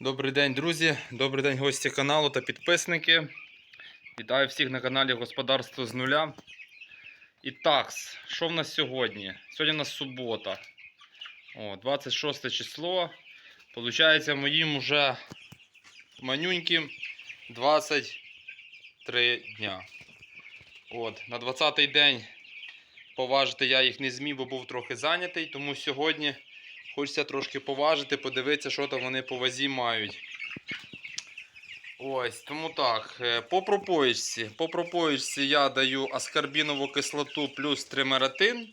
Добрий день, друзі! Добрий день, гості каналу та підписники. Вітаю всіх на каналі Господарство з нуля. І так, що в нас сьогодні? Сьогодні у нас субота. О, 26 число. Получається, моїм уже манюньким 23 дня. От, на 20-й день поважити я їх не зміг, бо був трохи зайнятий, тому сьогодні. Хочеться трошки поважити, подивитися, що там вони по вазі мають. Ось, тому так. е, По пропоїчці. По пропоїчці я даю аскарбінову кислоту плюс тримератин.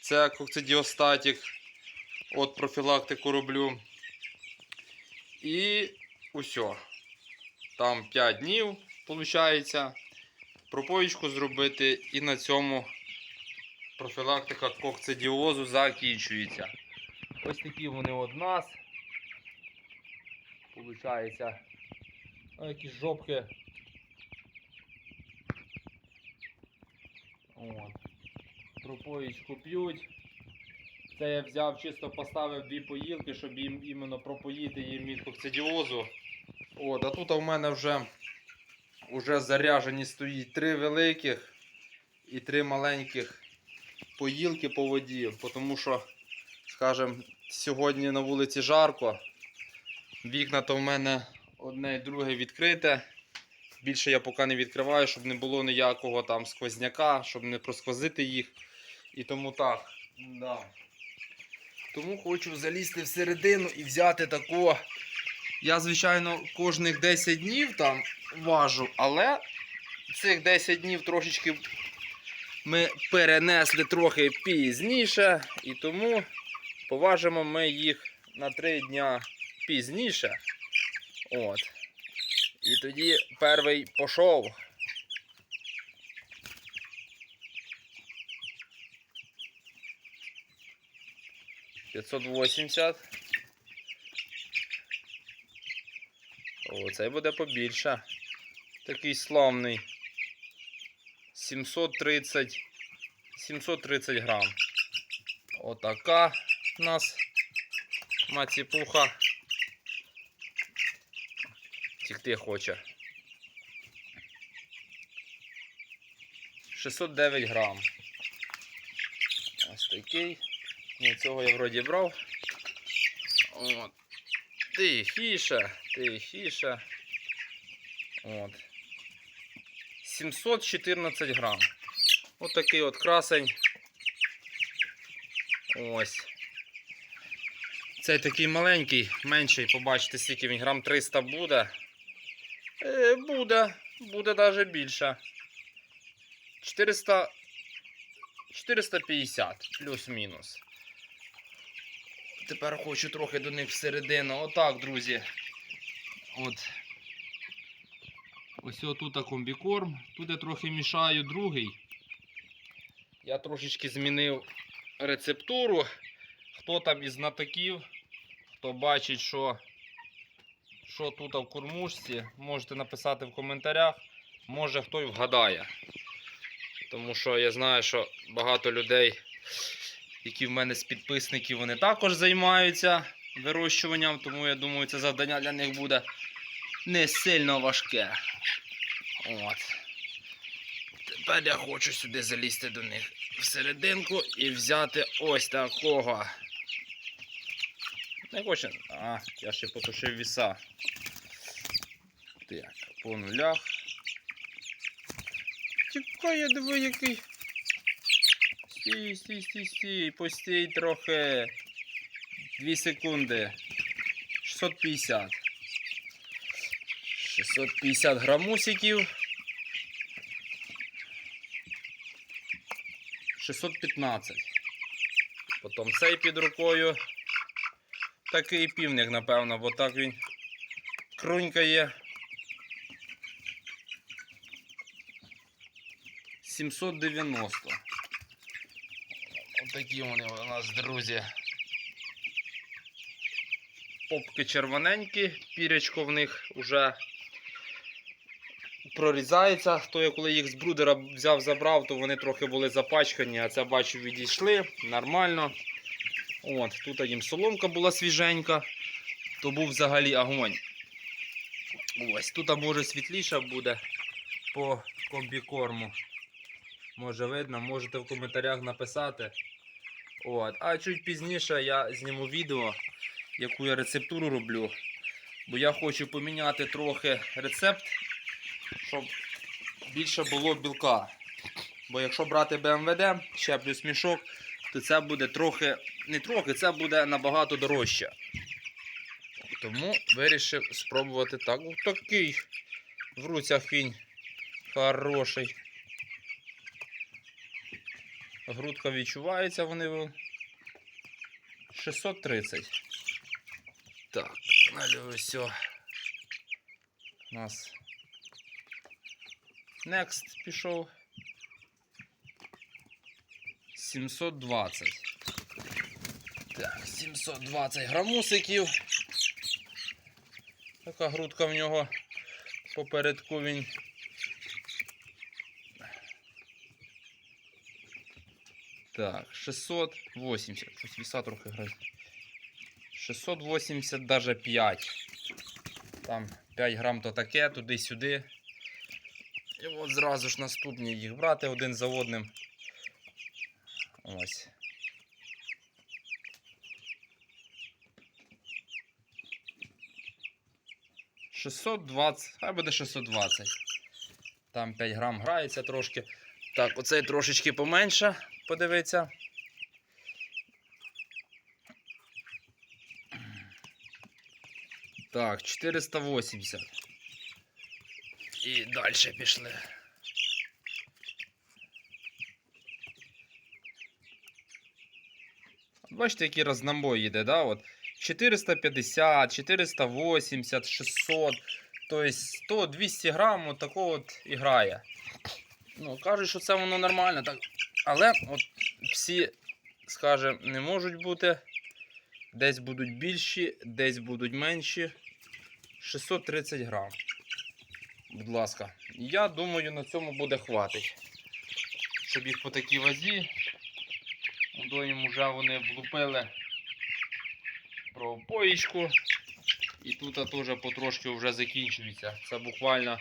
Це кокцидіостатік. От профілактику роблю. І усьо. Там 5 днів, виходить. Пропоїчку зробити і на цьому профілактика кокцидіозу закінчується. Ось такі вони от нас. Получається. Ну, якісь жопки. От. Пропоїчку п'ють. Це я взяв, чисто поставив дві поїлки, щоб їм іменно пропоїти їм від кокцидіозу. От, а тут у мене вже, вже заряжені стоїть три великих і три маленьких поїлки по воді, тому що скажем, сьогодні на вулиці жарко. Вікна то в мене одне і друге відкрите. Більше я поки не відкриваю, щоб не було ніякого там сквозняка, щоб не просквозити їх. І тому так. Да. Тому хочу залізти всередину і взяти такого. Я, звичайно, кожних 10 днів там важу, але цих 10 днів трошечки ми перенесли трохи пізніше. І тому Поважимо ми їх на 3 дня пізніше. От. І тоді перший пішов. П'ятсот вісімдесят. О, цей буде побільше. Такий славний. 730 730 грам. Отака нас маціпуха тікти хоче. 609 грам. Ось такий. Ну, цього я вроді брав. От. Тихіше, тихіше. От. 714 грам. Ось такий от красень. Ось. Цей такий маленький, менший, побачите, скільки він грам 300 буде. Е, буде, буде навіть більше. 400, 450 плюс-мінус. Тепер хочу трохи до них всередину. Отак, друзі. От. Ось тут комбікорм. Тут я трохи мішаю другий. Я трошечки змінив рецептуру. Хто там із знатоків, хто бачить, що, що тут в кормушці, можете написати в коментарях. Може хто й вгадає. Тому що я знаю, що багато людей, які в мене з підписників, вони також займаються вирощуванням, тому я думаю, це завдання для них буде не сильно важке. От. Тепер я хочу сюди залізти до них всерединку і взяти ось такого. Не хоче. А, я ще потушив віса. Так, по нулях. Тікає, диви який. Стій, стій, стій, стій, постій трохи. Дві секунди. 650. 650 грамусиків. 615. Потім цей під рукою. Такий півник, напевно, бо так він крунькає. 790. Отакі вони у нас, друзі. Попки червоненькі, пірячко в них вже прорізається. То я коли їх з брудера взяв, забрав, то вони трохи були запачкані, а це бачу відійшли нормально. От, Тут їм соломка була свіженька. то був взагалі огонь. Ось тут може світліше буде по комбікорму. Може видно, можете в коментарях написати. От. А чуть пізніше я зніму відео, яку я рецептуру роблю. Бо я хочу поміняти трохи рецепт, щоб більше було білка. Бо якщо брати БМВД, ще плюс мішок, то це буде трохи, не трохи, це буде набагато дорожче. Тому вирішив спробувати так. Ось такий в руцях він хороший. Грудка відчувається, вони ви- 630. Так, ось. У нас Next пішов. 720. Так, 720 грамусиків. Така грудка в нього попередку він. Так, 680. Щось віса трохи грає. 680 даже 5. Там 5 грам то таке, туди-сюди. І от зразу ж наступні їх брати один за одним. Ось. Шістсот двадцять, хай буде 620. Там 5 грам грається трошки. Так, оцей трошечки поменше, подивиться. Так, 480. І далі пішли. Бачите, який рознобой йде, да? От 450, 480, 600, тобто 100-200 грам от такого от і грає. Ну, кажуть, що це воно нормально, так. Але от всі, скажімо, не можуть бути. Десь будуть більші, десь будуть менші. 630 грам. Будь ласка. Я думаю, на цьому буде хватить. Щоб їх по такій вазі. До їм вже вони влупили про поїчку. І тут теж потрошки вже закінчується. Це буквально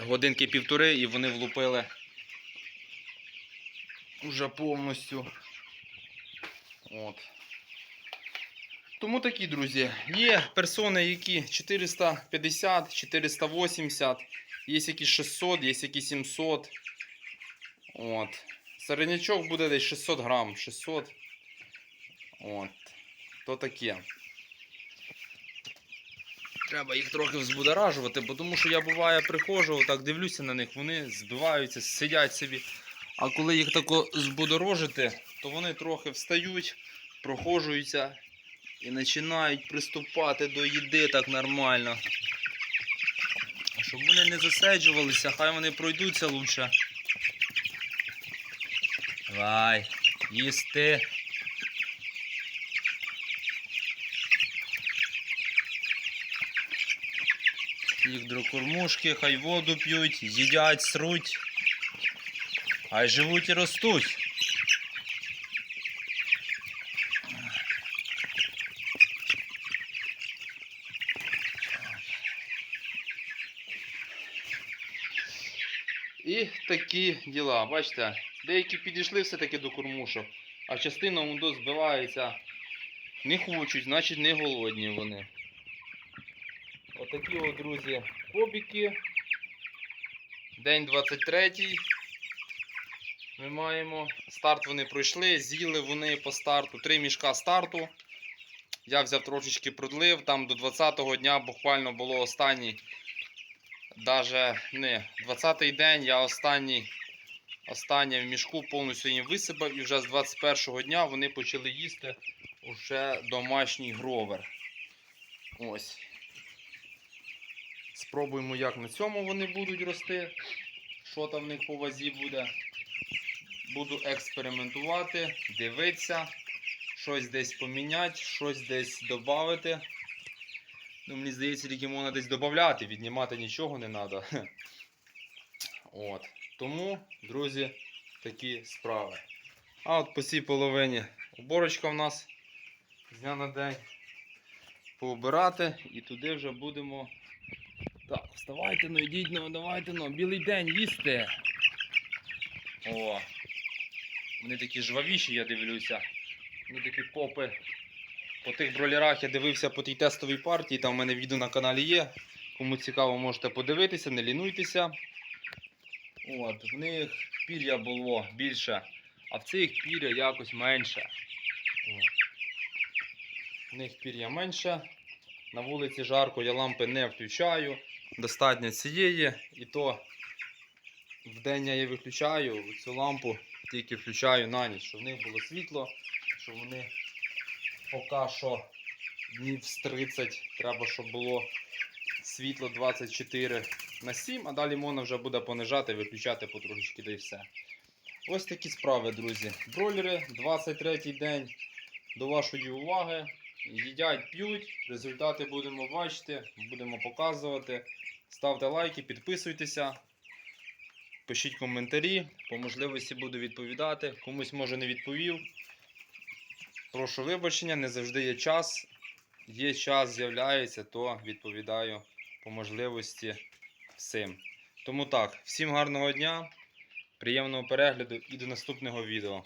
годинки півтори і вони влупили вже повністю. От. Тому такі, друзі, є персони, які 450, 480, є які 600, є які 700. От. Середнячок буде десь 600 грам, 600. От. То таке. Треба їх трохи взбудоражувати, бо тому що я буває приходжу, так дивлюся на них, вони збиваються, сидять собі. А коли їх тако збудорожити, то вони трохи встають, прохожуються і починають приступати до їди так нормально. Щоб вони не засиджувалися, хай вони пройдуться лучше. Давай, їсти. Їх до кормушки, хай воду п'ють, їдять, сруть. Хай живуть і ростуть. І такі діла. Бачите, деякі підійшли все-таки до кормушок, а частина воно збивається. Не хочуть, значить не голодні вони. Отакі от, друзі, кобіки. День 23. Ми маємо. Старт вони пройшли, з'їли вони по старту. Три мішка старту. Я взяв трошечки продлив, там до 20-го дня буквально було останній. Даже не 20-й день я останній, останнє в мішку повністю їм висипав і вже з 21-го дня вони почали їсти уже домашній гровер. Ось. Спробуємо, як на цьому вони будуть рости. Що там в них по вазі буде. Буду експериментувати, дивитися, щось десь поміняти, щось десь додати. Ну, мені здається, тільки можна десь додати, віднімати нічого не треба. От. Тому, друзі, такі справи. А от по цій половині уборочка в нас з дня на день. пообирати і туди вже будемо. Так, вставайте, ну йдіть, ну давайте, ну, білий день їсти. О. Вони такі жвавіші, я дивлюся. Вони такі попи. По тих бролерах я дивився по тій тестовій партії, там у мене відео на каналі є. Кому цікаво, можете подивитися, не лінуйтеся. От, в них пір'я було більше, а в цих пір'я якось менше. От. В них пір'я менше. На вулиці жарко, я лампи не включаю. Достатньо цієї, і то вдень я її виключаю, цю лампу тільки включаю на ніч, щоб в них було світло, щоб вони поки що днів з 30 треба, щоб було світло 24 на 7, а далі можна вже буде понижати, виключати потрошечки, да і все. Ось такі справи, друзі. Бройлери, 23 день до вашої уваги. Їдять, п'ють, результати будемо бачити, будемо показувати. Ставте лайки, підписуйтеся, пишіть коментарі, по можливості буду відповідати. Комусь може не відповів. Прошу вибачення, не завжди є час. Є час, з'являється, то відповідаю по можливості всім. Тому так, всім гарного дня, приємного перегляду і до наступного відео.